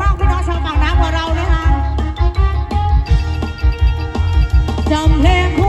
มากพี่น้องชาวปากน้ำของเรานะคะจำเพลง